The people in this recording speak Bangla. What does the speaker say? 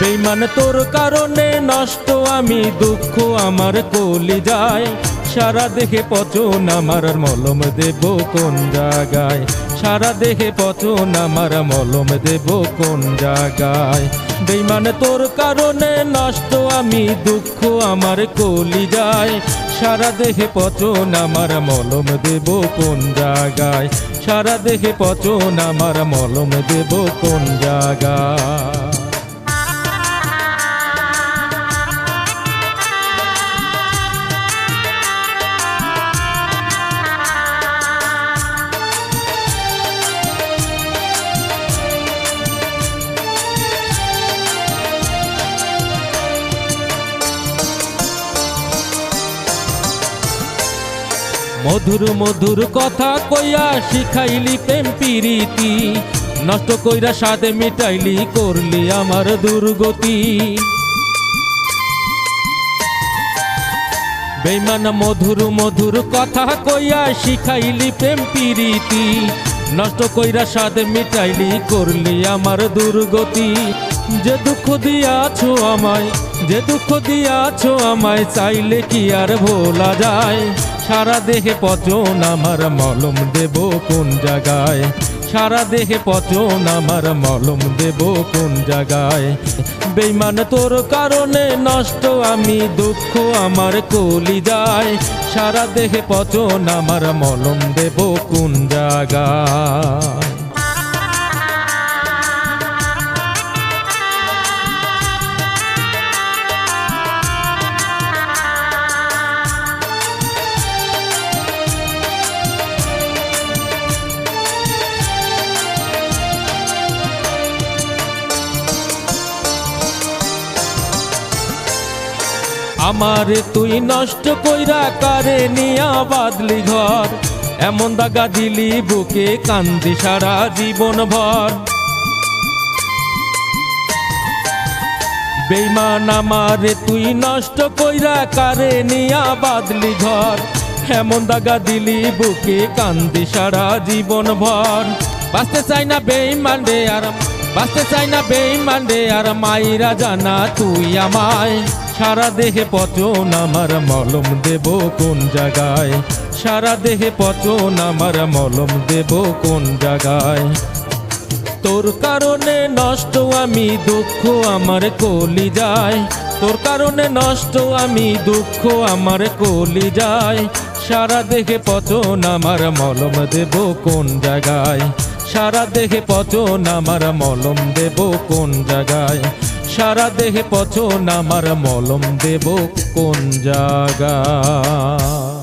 বেইমান তোর কারণে নষ্ট আমি দুঃখ আমার কলি যায়। সারা দেহে পচন আমার মলম দেব কোন জায়গায়? সারা দেহে পচন আমার মলম দেব কোন জায়গায়? বেইমান তোর কারণে নষ্ট আমি দুঃখ আমার কলি যায়। সারা দেহে পচন আমার মলম দেব কোন জায়গায়? সারা দেহে পচন আমার মলম দেব কোন জায়গায়? মধুর মধুর কথা কইয়া শিখাইলি প্রেম প্রীতি। নষ্ট কইরা সাদে মিটাইলি, করলি আমার দুর্গতি। বেইমান মধুর মধুর কথা কইয়া শিখাইলি প্রেম প্রীতি। নষ্ট কইরা সাদে মিটাইলি, করলি আমার দুর্গতি। যে দুঃখ দিয়াছো আমায়, যে দুঃখ দিয়াছো আমায়, চাইলে কি আর ভোলা যায়? সারা দেহে পচন আমার মলম দেব কোন জায়গায়? সারা দেহে পচন আমার মলম দেব কোন জায়গায়? বেইমান তোর কারণে নষ্ট আমি দুঃখ আমার কলি যায় সারা দেহে পচন আমার মলম দেব কোন জায়গায়? আমার তুই নষ্ট কইরা কারে নিয়া বাদলি ঘর? এমন দাগা দিলি বুকে, কান্দি সারা জীবন ভর। বেইমান আমারে তুই নষ্ট কইরা কারে নিয়া বাদলি ঘর? এমন দাগা দিলি বুকে, কান্দি সারা জীবন ভর। বাঁচতে চাই না বেইমান রে আর বাঁচতে চাই না বেইমান রে আর মাইরা জানা তুই আমায়। সারা দেহে পচন আমার মলম দেব কোন জায়গায়? সারা দেহে পচন আমার মলম দেব কোন জায়গায়? তোর কারণে নষ্ট আমি দুঃখ আমার কলি যায় তোর কারণে নষ্ট আমি দুঃখ আমার কলি যায় সারা দেহে পচন আমার মলম দেব কোন জায়গায়? সারা দেহে পচন আমার মলম দেব কোন জায়গায়? সারা দেহে পচন আমার মলম দেব কোন জায়গায়?